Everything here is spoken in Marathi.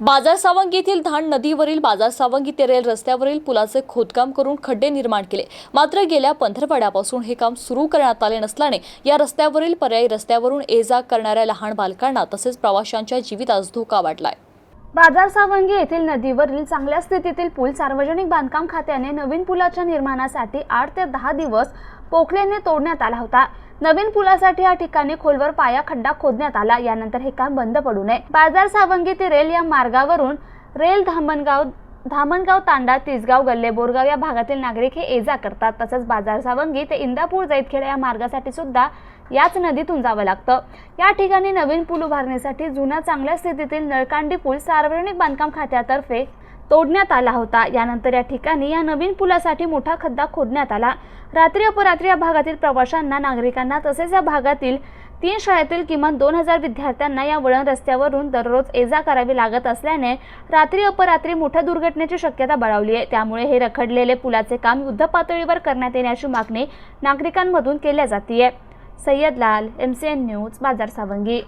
बाजार सावंगी येथील धान नदीवरील बाजार सावंगी तेरेल रस्त्यावरील पुलाचे खोदकाम करून खड्डे निर्माण केले. मात्र गेल्या पंधरवड्यापासून हे काम सुरू करण्यात आले नसल्याने या रस्त्यावरील पर्यायी रस्त्यावरून ये जा करणाऱ्या लहान बालकांना तसेच प्रवाशांच्या जीवितास धोका वाढलाय. बाजार सावंगी येथील नदीवरील चांगल्या स्थितीतील पूल सार्वजनिक बांधकाम खात्याने नवीन पुलाच्या निर्माणासाठी आठ ते दहा दिवस पोखलेने तोडण्यात आला होता. नवीन पुलासाठी या ठिकाणी खोलवर पाया खड्डा खोदण्यात आला. यानंतर हे काम बंद पडू नये. बाजार सावंगी ते रेल या मार्गावरून रेल धामणगाव धामणगाव तांडा तिसगाव गल्ले बोरगाव या भागातील नागरिक हे ये जा करतात. तसंच बाजार सावंगी ते इंदापूर जैतखेडा या मार्गासाठी सुद्धा याच नदीतून जावं लागतं. या ठिकाणी नवीन पूल उभारण्यासाठी जुन्या चांगल्या स्थितीतील नळकांडी पूल सार्वजनिक बांधकाम खात्यातर्फे तोडण्यात आला होता. यानंतर या ठिकाणी या नवीन पुलासाठी मोठा खड्डा खोदण्यात आला. रात्री अपरात्री या भागातील प्रवाशांना नागरिकांना तसेच या भागातील तीन शाळेतील किमान दोन हजार विद्यार्थ्यांना या वळण रस्त्यावरून दररोज ये जा करावी लागत असल्याने रात्री अपरात्री मोठ्या दुर्घटनेची शक्यता बळावली आहे. त्यामुळे हे रखडलेले पुलाचे काम युद्धपातळीवर करण्यात येण्याची मागणी नागरिकांमधून केल्या जाते सय्यद लाल एम सी एन न्यूज बाजार सावंगी.